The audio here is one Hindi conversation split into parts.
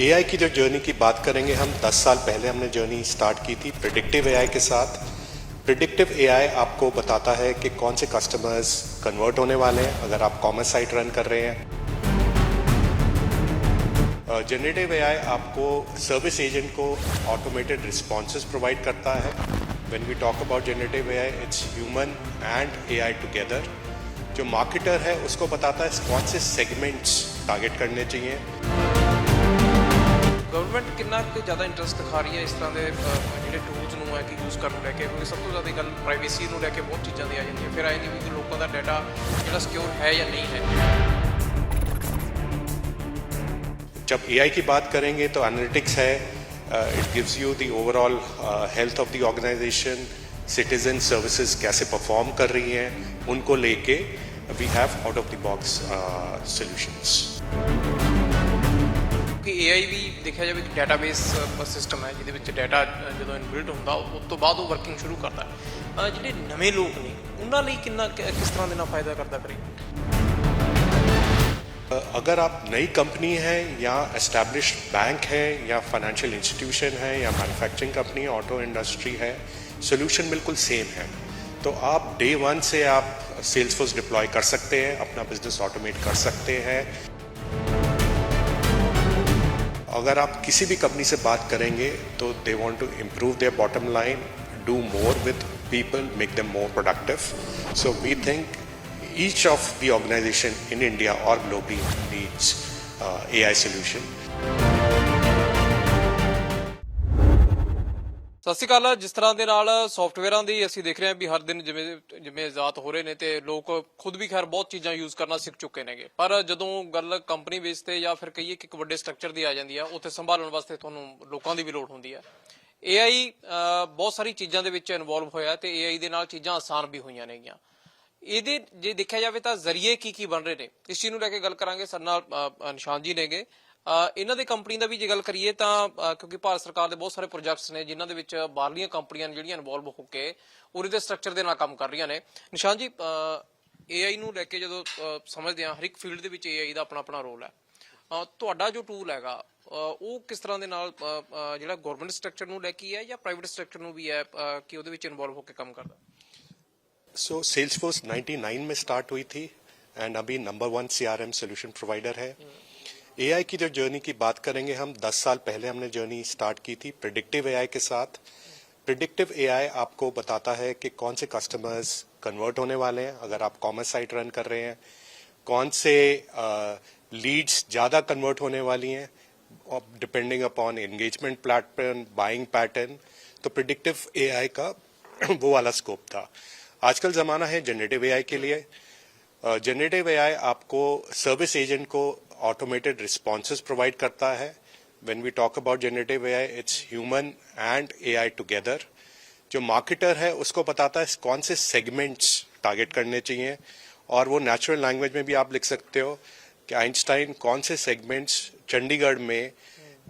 एआई की जो जर्नी की बात करेंगे, हम 10 साल पहले हमने जर्नी स्टार्ट की थी प्रिडिक्टिव एआई के साथ। प्रिडिक्टिव एआई आपको बताता है कि कौन से कस्टमर्स कन्वर्ट होने वाले हैं, अगर आप कॉमर्स साइट रन कर रहे हैं। जनरेटिव एआई आपको सर्विस एजेंट को ऑटोमेटेड रिस्पॉन्स प्रोवाइड करता है। When we talk about generative AI it's human and AI together जो मार्केटर है, उसको बताता है कौन से सेगमेंट्स टारगेट करने चाहिए। ਗਵਰਨਮੈਂਟ ਕਿੰਨਾ ਕੁ ਜ਼ਿਆਦਾ ਇੰਟਰਸਟ ਦਿਖਾ ਰਹੀ ਹੈ ਇਸ ਤਰ੍ਹਾਂ ਦੇ ਅ, ਜਿਹੜੇ ਟੂਲਸ ਨੂੰ ਹੈ ਕਿ ਯੂਜ਼ ਕਰਨ ਨੂੰ ਲੈ ਕੇ ਕਿਉਂਕਿ ਸਭ ਤੋਂ ਜ਼ਿਆਦਾ ਗੱਲ ਪ੍ਰਾਈਵੇਸੀ ਨੂੰ ਲੈ ਕੇ ਬਹੁਤ ਚੀਜ਼ਾਂ ਦੀ ਆ ਜਾਂਦੀਆਂ ਫਿਰ ਆ ਜਾਂਦੀ ਵੀ ਕਿ ਲੋਕਾਂ ਦਾ ਡਾਟਾ ਜਿਹੜਾ ਸਿਕਿਉਰ ਹੈ ਜਾਂ ਨਹੀਂ ਹੈ जब एआई की बात करेंगे तो एनालिटिक्स है it gives you the overall health of the organisation citizen services कैसे परफॉर्म कर रही हैं उनको लेके we have out of the box solutions ਕਿ AI ਵੀ ਦੇਖਿਆ ਜਾਵੇ ਇੱਕ ਡਾਟਾਬੇਸ ਸਿਸਟਮ ਹੈ ਜਿਹਦੇ ਵਿੱਚ ਡਾਟਾ ਜਦੋਂ ਇਨਬਿਲਟ ਹੁੰਦਾ ਉਸ ਤੋਂ ਬਾਅਦ ਉਹ ਵਰਕਿੰਗ ਸ਼ੁਰੂ ਕਰਦਾ ਹੈ ਅ, ਜਿਹੜੇ ਨਵੇਂ ਲੋਕ ਨੇ ਉਹਨਾਂ ਲਈ ਕਿੰਨਾ ਕਿ- ਕਿਸ ਤਰ੍ਹਾਂ ਦੇ ਨਾਲ ਫਾਇਦਾ ਕਰਦਾ ਕਰੇ अगर आप नई कंपनी है या एस्टेब्लिश्ड बैंक है या फाइनेंशियल इंस्टीट्यूशन है या मैन्युफैक्चरिंग कंपनी ऑटो इंडस्ट्री है सोल्यूशन बिल्कुल सेम है तो आप डे वन से आप सेल्स फोर्स डिप्लॉय कर सकते हैं अपना बिजनेस ऑटोमेट कर सकते हैं अगर आप किसी भी कंपनी से बात करेंगे तो they want to improve their bottom line do more with people make them more productive so we think each of the organization in India or globally needs uh, AI solution. ਸਤਿ ਸ਼੍ਰੀ ਅਕਾਲ। ਜਿਸ ਤਰ੍ਹਾਂ ਦੇ ਨਾਲ ਸੌਫਟਵੇਅਰਾਂ ਦੀ ਅਸੀਂ ਦੇਖ ਰਹੇ ਹਾਂ ਵੀ ਹਰ ਦਿਨ ਜਿਵੇਂ ਜਿਵੇਂ ਆਜ਼ਾਦ ਹੋ ਰਹੇ ਨੇ ਤੇ ਲੋਕ ਖੁਦ ਵੀ ਖੈਰ ਬਹੁਤ ਚੀਜ਼ਾਂ ਯੂਜ਼ ਕਰਨਾ ਸਿੱਖ ਚੁੱਕੇ ਨੇਗੇ। ਪਰ ਜਦੋਂ ਗੱਲ ਕੰਪਨੀ ਬੇਸ ਤੇ ਜਾਂ ਫਿਰ ਕਹੀਏ ਕਿ ਇੱਕ ਵੱਡੇ ਸਟਰਕਚਰ ਦੀ ਆ ਜਾਂਦੀ ਆ, ਉੱਥੇ ਸੰਭਾਲਣ ਵਾਸਤੇ ਤੁਹਾਨੂੰ ਲੋਕਾਂ ਦੀ ਵੀ ਲੋੜ ਹੁੰਦੀ ਹੈ AI ਬਹੁਤ ਸਾਰੀ ਚੀਜ਼ਾਂ ਦੇ ਵਿੱਚ ਇਨਵੋਲਵ ਹੋਇਆ ਤੇ AI ਦੇ ਨਾਲ ਚੀਜ਼ਾਂ ਆਸਾਨ ਵੀ ਹੋਈਆਂ ਨੇਗੀਆਂ। ਇਹਦੇ ਜੇ ਦੇਖਿਆ ਜਾਵੇ ਤਾਂ ਜ਼ਰੀਏ ਕੀ ਕੀ ਬਣ ਰਹੇ ਨੇ, ਇਸ ਚੀਜ਼ ਨੂੰ ਲੈ ਕੇ ਗੱਲ ਕਰਾਂਗੇ। ਸਾਡੇ ਨਾਲ ਨਿਸ਼ਾਨ ਜੀ ਨੇਗੇ। ਇਹਨਾਂ ਦੇ ਕੰਪਨੀ ਦਾ ਵੀ ਜੇ ਗੱਲ ਕਰੀਏ ਤਾਂ ਅ, ਕਿਉਂਕਿ ਭਾਰਤ ਸਰਕਾਰ ਦੇ ਬਹੁਤ ਸਾਰੇ ਪ੍ਰੋਜੈਕਟਸ ਨੇ ਜਿਨ੍ਹਾਂ ਦੇ ਵਿੱਚ ਬਾਹਰਲੀਆਂ ਕੰਪਨੀਆਂ ਨੇ ਜਿਹੜੀਆਂ ਇਨਵੋਲਵ ਹੋ ਕੇ ਉਹਦੇ ਦੇ ਸਟਰਕਚਰ ਦੇ ਨਾਲ ਕੰਮ ਕਰ ਰਹੀਆਂ ਨੇ ਨਿਸ਼ਾਨ ਜੀ AI ਨੂੰ ਲੈ ਕੇ ਜਦੋਂ ਅ, ਸਮਝਦੇ ਹਾਂ ਹਰ ਇੱਕ ਫੀਲਡ ਦੇ ਵਿੱਚ AI ਦਾ ਆਪਣਾ ਆਪਣਾ ਰੋਲ ਹੈ ਅ, ਤੁਹਾਡਾ ਜੋ ਟੂਲ ਹੈਗਾ ਅ, ਉਹ ਕਿਸ ਤਰ੍ਹਾਂ ਦੇ ਨਾਲ ਅ, ਅ, ਜਿਹੜਾ ਗਵਰਨਮੈਂਟ ਸਟਰਕਚਰ ਨੂੰ ਲੈ ਕੇ ਹੈ ਜਾਂ ਪ੍ਰਾਈਵੇਟ ਸਟਰਕਚਰ ਨੂੰ ਵੀ ਹੈ ਅ, ਕਿ ਉਹਦੇ ਵਿੱਚ ਇਨਵੋਲਵ ਹੋ ਕੇ ਕੰਮ ਕਰਦਾ So Salesforce 99 में स्टार्ट हुई थी एंड अभी number one CRM solution provider है एआई की जो जर्नी की बात करेंगे हम 10 साल पहले हमने जर्नी स्टार्ट की थी प्रिडिक्टिव एआई के साथ। प्रिडिक्टिव एआई आपको बताता है कि कौन से कस्टमर्स कन्वर्ट होने वाले हैं, अगर आप कॉमर्स साइट रन कर रहे हैं। कौन से लीड्स ज़्यादा कन्वर्ट होने वाली हैं depending upon engagement pattern buying pattern तो प्रिडिक्टिव एआई का वो वाला स्कोप था। आजकल ज़माना है जनरेटिव एआई के लिए। जनरेटिव एआई आपको सर्विस एजेंट को ऑटोमेटेड रिस्पॉन्सेज प्रोवाइड करता है when we talk about generative AI it's human and AI together जो मार्केटर है, उसको बताता है कौन से सेगमेंट्स टारगेट करने चाहिए। और वो नेचुरल लैंग्वेज में भी आप लिख सकते हो कि आइंस्टाइन कौन से सेगमेंट्स चंडीगढ़ में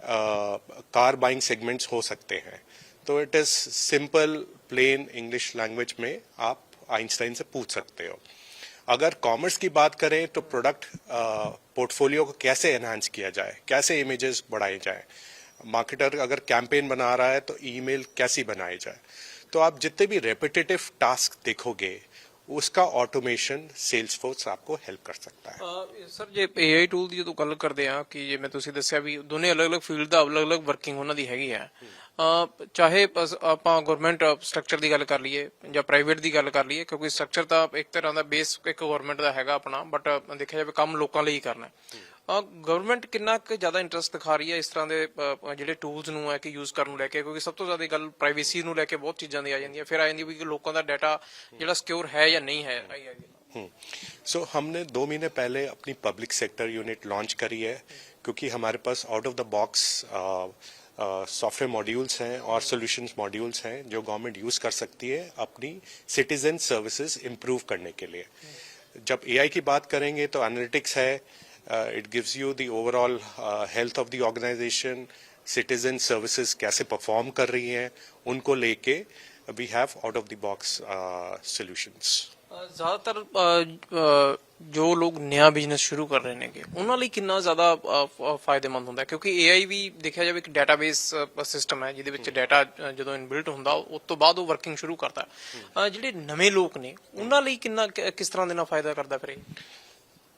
कार बाइंग सेगमेंट्स हो सकते हैं। तो it is simple plain English language में आप आइंस्टाइन से पूछ सकते हो। अगर कॉमर्स की बात करें तो प्रोडक्ट पोर्टफोलियो को कैसे एनहांस किया जाए कैसे इमेजेस बढ़ाए जाए मार्केटर अगर कैंपेन बना रहा है तो ईमेल कैसी बनाई जाए तो आप जितने भी रेपिटेटिव टास्क देखोगे उसका ऑटोमेशन सेल्स फोर्स आपको हेल्प कर सकता है ਅਹ ਸਰ ਜੇ AI ਟੂਲ ਦੀ ਜਦੋਂ ਗੱਲ ਕਰਦੇ ਆ ਕਿ ਜਿਵੇਂ ਤੁਸੀਂ ਦੱਸਿਆ ਵੀ ਦੋਨੇ ਅਲੱਗ-ਅਲੱਗ ਫੀਲਡ ਦਾ ਅਲੱਗ-ਅਲੱਗ ਵਰਕਿੰਗ ਉਹਨਾਂ ਦੀ ਹੈਗੀ ਆ ਅਹ ਚਾਹੇ ਅਸ- ਆਪਾਂ ਗਵਰਨਮੈਂਟ ਸਟਰਕਚਰ ਦੀ ਗੱਲ ਕਰ ਲਈਏ ਜਾਂ ਪ੍ਰਾਈਵੇਟ ਦੀ ਗੱਲ ਕਰ ਲਈਏ ਕਿਉਂਕਿ ਸਟਰਕਚਰ ਤਾਂ ਇੱਕ ਤਰ੍ਹਾਂ ਦਾ ਬੇਸ ਇੱਕ ਗਵਰਨਮੈਂਟ ਦਾ ਹੈਗਾ ਆਪਣਾ ਬਟ ਦੇਖਿਆ ਜਾਵੇ ਕੰਮ ਲੋਕਾਂ ਲਈ ਹੀ ਕਰਨਾ ਹੈ ਗਵਰਨਮੈਂਟ ਕਿੰਨਾ ਕੁ ਜ਼ਿਆਦਾ ਇੰਟਰਸਟ ਦਿਖਾ ਰਹੀ ਹੈ ਇਸ ਤਰ੍ਹਾਂ ਦੇ ਅਹ, ਜਿਹੜੇ ਟੂਲਸ ਨੂੰ ਹੈ ਕਿ ਯੂਜ਼ ਕਰਨ ਨੂੰ ਲੈ ਕੇ ਕਿਉਂਕਿ ਸਭ ਤੋਂ ਜ਼ਿਆਦਾ ਗੱਲ ਪ੍ਰਾਈਵੇਸੀ ਨੂੰ ਲੈ ਕੇ ਬਹੁਤ ਚੀਜ਼ਾਂ ਦੀ ਆ ਜਾਂਦੀਆਂ ਫਿਰ ਆ ਜਾਂਦੀ ਵੀ ਕਿ ਲੋਕਾਂ ਦਾ ਡਾਟਾ ਜਿਹੜਾ ਸਿਕਿਉਰ ਹੈ ਜਾਂ ਨਹੀਂ ਹੈ ਆਈ ਆ ਜੀ सो हमने दो महीने पहले अपनी पब्लिक सेक्टर यूनिट लॉन्च करी है क्योंकि हमारे पास out of the box software modules हैं और सॉल्यूशंस मॉड्यूल्स हैं जो गवर्नमेंट यूज़ कर सकती है अपनी सिटीजन सर्विसेज़ इम्प्रूव करने के लिए। जब एआई की बात करेंगे तो एनालिटिक्स है it gives you the overall health of the organisation citizen services कैसे परफॉर्म कर रही हैं, उनको लेके we have out of the box solutions ज़्यादातर ਜੋ ਲੋਕ ਨਵਾਂ ਬਿਜ਼ਨਸ ਸ਼ੁਰੂ ਕਰ ਰਹੇ ਨੇਗੇ ਉਹਨਾਂ ਲਈ ਕਿੰਨਾ ਜ਼ਿਆਦਾ ਅ, ਫ- ਫਾਇਦੇਮੰਦ ਹੁੰਦਾ ਹੈ? ਕਿਉਂਕਿ AI ਵੀ ਦੇਖਿਆ ਜਾਵੇ ਇੱਕ ਡਾਟਾਬੇਸ ਸਿਸਟਮ ਹੈ ਜਿਹਦੇ ਵਿੱਚ ਡਾਟਾ ਜਦੋਂ ਇਨਬਿਲਟ ਹੁੰਦਾ ਉਸ ਤੋਂ ਬਾਅਦ ਉਹ ਵਰਕਿੰਗ ਸ਼ੁਰੂ ਕਰਦਾ ਹੈ। ਅ, ਜਿਹੜੇ ਨਵੇਂ ਲੋਕ ਨੇ ਉਹਨਾਂ ਲਈ ਕਿੰਨਾ ਕਿ- ਕਿਸ ਤਰ੍ਹਾਂ ਦੇ ਨਾਲ ਫਾਇਦਾ ਕਰਦਾ ਫਿਰ ਇਹ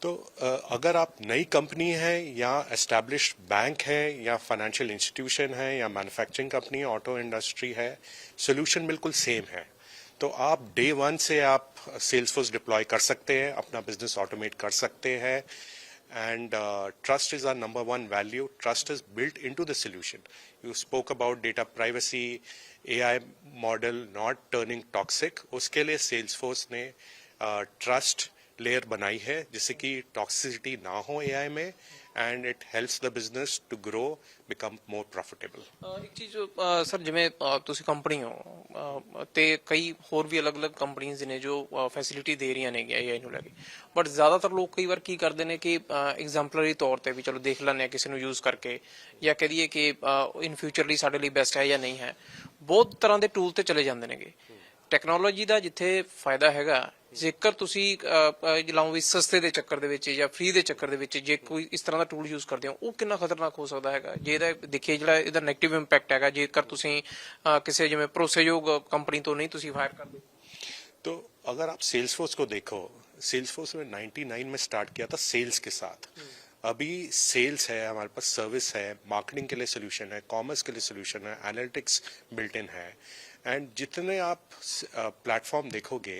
तो अ, अगर आप नई कंपनी है या एस्टेब्लिश्ड बैंक है या फाइनेंशियल इंस्टीट्यूशन है या मैन्युफैक्चरिंग कंपनी ऑटो इंडस्ट्री है सोल्यूशन बिल्कुल सेम है तो आप डे वन से आप सेल्स फोर्स डिप्लॉय कर सकते हैं अपना बिज़नेस ऑटोमेट कर सकते हैं and trust is our number one value trust is built into the solution you spoke about data privacy A I model not turning toxic उसके लिए सेल्स फोर्स ने ट्रस्ट uh, लेयर बनाई है जिससे कि टॉक्सिसिटी ना हो ए आई में. And it helps the business to grow become more profitable ਇੱਕ ਚੀਜ਼ ਸਰ, ਜਿਵੇਂ ਤੁਸੀਂ ਕੰਪਨੀ ਹੋ ਤੇ ਕਈ ਹੋਰ ਵੀ ਅਲੱਗ-ਅਲੱਗ ਕੰਪਨੀਆਂ ਨੇ ਜੋ ਫੈਸਿਲਿਟੀ ਦੇ ਰਹੀਆਂ ਨੇ ਏਆਈ ਨੂੰ ਲੈ ਕੇ। ਬਟ ਜ਼ਿਆਦਾਤਰ ਲੋਕ ਕਈ ਵਾਰ ਕੀ ਕਰਦੇ ਨੇ ਕਿ ਐਗਜ਼ੈਂਪਲਰੀ ਤੌਰ ਤੇ ਵੀ ਚਲੋ ਦੇਖ ਲੈਣੇ ਆ ਕਿਸੇ ਨੂੰ ਯੂਜ਼ ਕਰਕੇ, ਜਾਂ ਕਹ ਦਈਏ ਕਿ ਇਨ ਫਿਊਚਰ ਲਈ ਸਾਡੇ ਲਈ ਬੈਸਟ ਹੈ ਜਾਂ ਨਹੀਂ ਹੈ। ਬਹੁਤ ਤਰ੍ਹਾਂ ਦੇ ਟੂਲ ਤੇ ਚਲੇ ਜਾਂਦੇ ਨੇਗੇ। ਟੈਕਨੋਲੋਜੀ ਦਾ ਜਿੱਥੇ ਫਾਇਦਾ ਹੈਗਾ, ਜੇਕਰ ਤੁਸੀਂ ਜਿਲਾਉਂ ਵੀ ਸਸਤੇ ਦੇ ਚੱਕਰ ਦੇ ਵਿੱਚ ਜਾਂ ਫ੍ਰੀ ਦੇ ਚੱਕਰ ਦੇ ਵਿੱਚ ਜੇ ਕੋਈ ਇਸ ਤਰ੍ਹਾਂ ਦਾ ਟੂਲ ਯੂਜ਼ ਕਰਦੇ ਹੋ, ਉਹ ਕਿੰਨਾ ਖਤਰਨਾਕ ਹੋ ਸਕਦਾ ਹੈਗਾ? ਜੇ ਇਹਦਾ, ਦੇਖੀਏ ਜਿਹੜਾ ਇਹਦਾ 네ਗੇਟਿਵ ਇੰਪੈਕਟ ਹੈਗਾ, ਜੇਕਰ ਤੁਸੀਂ ਕਿਸੇ ਜਿਵੇਂ ਭਰੋਸੇਯੋਗ ਕੰਪਨੀ ਤੋਂ ਨਹੀਂ ਤੁਸੀਂ ਹਾਇਰ ਕਰਦੇ। तो अगर आप सेल्स फोर्स को देखो सेल्स फोर्स में 99 में स्टार्ट किया था सेल्स के साथ अभी सेल्स है हमारे पास सर्विस है मार्केटिंग के लिए सोल्यूशन है कॉमर्स के लिए सोल्यूशन है एनालिटिक्स बिल्ट इन है एंड जितने आप प्लेटफॉर्म देखोगे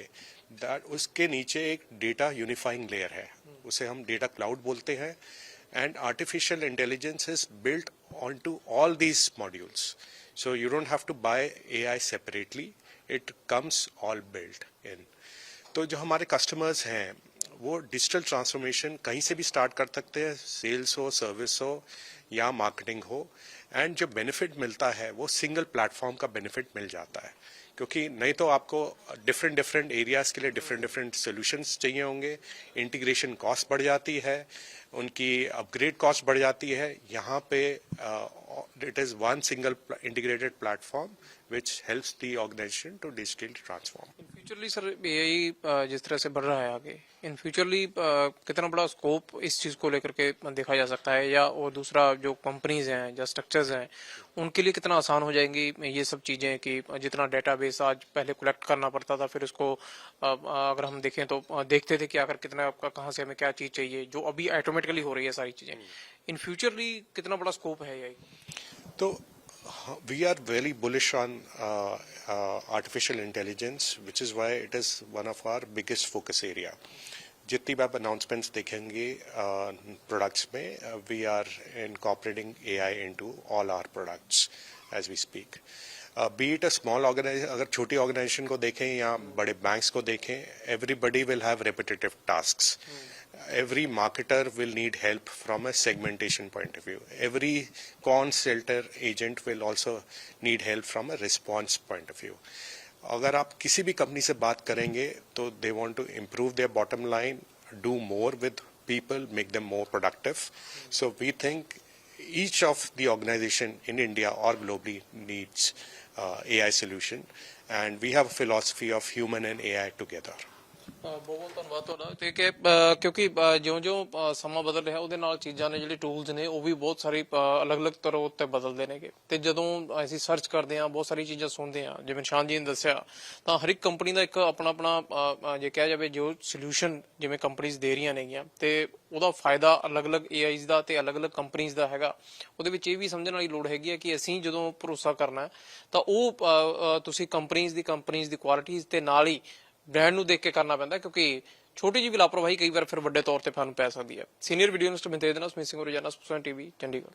दैट उसके नीचे एक डेटा यूनिफाइंग लेयर है। उसे हम डेटा क्लाउड बोलते हैं। And artificial intelligence is built onto all these modules so you don't have to buy I separately it comes all built in तो जो हमारे कस्टमर्स हैं वो डिजिटल ट्रांसफॉर्मेशन कहीं से भी स्टार्ट कर सकते हैं सेल्स हो सर्विस हो, या मार्केटिंग हो एंड जो बेनिफिट मिलता है, वो सिंगल प्लेटफॉर्म का बेनिफिट मिल जाता है। क्योंकि नहीं तो आपको डिफरेंट डिफरेंट एरियाज़ के लिए डिफरेंट डिफरेंट सॉल्यूशंस चाहिए होंगे। इंटीग्रेशन कॉस्ट बढ़ जाती है, उनकी अपग्रेड कॉस्ट बढ़ जाती है। यहाँ पे it is one single integrated platform which helps the organization to digitally transform futurely sir यही जिस तरह से बढ़ रहा है आगे इन फ्यूचरली कितना बड़ा स्कोप इस चीज़ को लेकर के देखा जा सकता है? या और दूसरा जो कंपनीज़ हैं या स्ट्रक्चर्स हैं उनके लिए कितना आसान हो जाएँगी ये सब चीज़ें कि जितना डेटाबेस आज पहले कलेक्ट करना पड़ता था फिर उसको अगर हम देखें तो देखते थे कि आकर कितना आपका कहाँ से हमें क्या चीज़ चाहिए जो अभी ऑटोमेटिकली हो रही है सारी चीज़ें। इन फ्यूचरली कितना बड़ा स्कोप है एआई तो we are very bullish on uh, uh, artificial intelligence, which is why it is one of our biggest focus area. जितनी भी आप अनाउंसमेंट्स देखेंगे प्रोडक्ट्स में we are incorporating into all our products as we speak be it a small organisation अगर छोटी ऑर्गेनाइजेशन को देखें या बड़े बैंक्स को देखें everybody will have repetitive every marketer will need help from a segmentation point of view. Every con filter agent will also need help from a response point of view. अगर आप किसी भी कंपनी से बात करेंगे तो they want to improve their bottom line do more with people make them more productive so we think each of the organisation in India और globally needs A I solution and we have philosophy of human and A I together ਬਹੁਤ ਬਹੁਤ ਧੰਨਵਾਦ ਤੁਹਾਡਾ। ਤੇ ਕਿ ਕਿਉਂਕਿ ਜਿਉਂ-ਜਿਉਂ ਸਮਾਂ ਬਦਲ ਰਿਹਾ ਉਹਦੇ ਨਾਲ ਚੀਜ਼ਾਂ ਨੇ ਜਿਹੜੇ ਟੂਲਸ ਨੇ ਉਹ ਵੀ ਬਹੁਤ ਸਾਰੇ ਅ, ਅਲੱਗ-ਅਲੱਗ ਤਰ੍ਹਾਂ ਉੱਤੇ ਬਦਲਦੇ ਨੇਗੇ। ਤੇ ਜਦੋਂ ਅਸੀਂ ਸਰਚ ਕਰਦੇ ਹਾਂ ਬਹੁਤ ਸਾਰੀ ਚੀਜ਼ਾਂ ਸੁਣਦੇ ਹਾਂ ਜਿਵੇਂ ਸ਼ਾਨ ਜੀ ਨੇ ਦੱਸਿਆ ਤਾਂ ਹਰ ਇੱਕ ਕੰਪਨੀ ਦਾ ਇੱਕ ਆਪਣਾ ਆਪਣਾ ਜੇ ਕਿਹਾ ਜਾਵੇ ਜੋ ਸੋਲੂਸ਼ਨ ਜਿਵੇਂ ਕੰਪਨੀਆਂ ਦੇ ਰਹੀਆਂ ਨੇਗੀਆਂ ਤੇ ਉਹਦਾ ਫਾਇਦਾ ਅਲੱਗ-ਅਲੱਗ AIs ਦਾ ਤੇ ਅਲੱਗ-ਅਲੱਗ ਕੰਪਨੀਆਂ ਦਾ ਹੈਗਾ। ਉਹਦੇ ਵਿੱਚ ਇਹ ਵੀ ਸਮਝਣ ਵਾਲੀ ਲੋੜ ਹੈਗੀ ਹੈ ਕਿ ਅਸੀਂ ਜਦੋਂ ਭਰੋਸਾ ਕਰਨਾ ਹੈ, ਤਾਂ ਉਹ ਅ, ਅ, ਤੁਸੀਂ ਕੰਪਨੀਆਂ ਦੀ ਕੰਪਨੀਆਂ ਦੀ ਕੁਆਲਿਟੀਆਂ ਤੇ ਨਾਲ ਹੀ ਬ੍ਰਾਂਡ ਨੂੰ ਦੇਖ ਕੇ ਕਰਨਾ ਪੈਂਦਾ, ਕਿਉਂਕਿ ਛੋਟੀ ਜਿਹੀ ਵੀ ਲਾਪਰਵਾਹੀ ਕਈ ਵਾਰ ਫਿਰ ਵੱਡੇ ਤੌਰ ਤੇ ਸਾਨੂੰ ਪੈ ਸਕਦੀ ਹੈ। ਸੀਨੀਅਰ ਵੀਡੀਓ ਜਰਨਲਿਸਟ ਮਿੰਤੇ ਦੇ ਨਾਲ ਸਮਿਸਿੰਗ ਰੋਜ਼ਾਨਾ ਸਪੋਕਸਨ ਟੀਵੀ ਚੰਡੀਗੜ੍ਹ।